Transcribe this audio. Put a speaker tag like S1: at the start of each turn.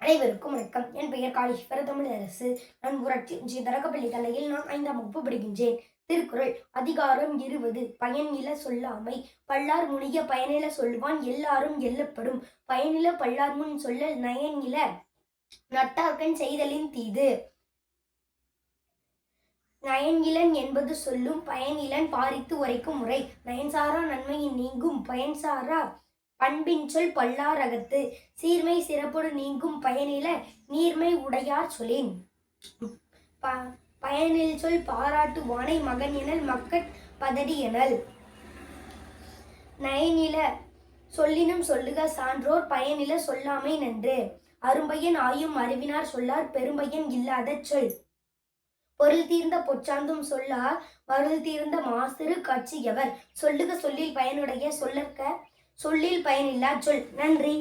S1: அனைவருக்கும் வணக்கம். என் பெயர் காளீஸ்வர தமிழரசு நான் ஊராட்சி ஒன்றிய தரகப்பள்ளி தலையில் நான் ஐந்தாம் வகுப்பு படிக்கின்றேன். திருக்குறள் அதிகாரம் இருபது. பயனில சொல்லாமை பல்லார் முனிய பயனில சொல்வான் எல்லாரும் எல்லப்படும். பயனில பல்லார் முன் சொல்ல நயனில நட்டார்கண் செய்தலின் தீது. நயன்கிலன் என்பது சொல்லும் பயனிலன் பாரித்து உரைக்கும் முறை நயன்சாரா நன்மையின் நீங்கும் பயன்சாரா பண்பின் சொல் பல்லாரகத்து சீர்மை சிறப்போடு நீங்கும் பயனில நீர்மை உடையார் சொலின். ப பயனில் சொல் பாராட்டு வானை மகன் எனல் மக்கட் பதடி எனல். நயனில சொல்லினும் சொல்லுக சான்றோர் பயனில சொல்லாமை நன்று. அரும்பையன் ஆயும் அறிவினார் சொல்லார் பெரும்பையன் இல்லாத சொல். பொருள் தீர்ந்த பொச்சாந்தும் சொல்லார் மருள் தீர்ந்த மாசிறு காட்சி எவர். சொல்லுக சொல்லில் பயனுடைய சொல்லற்க சொல்லில் பயனில்லா சொல். நன்றி.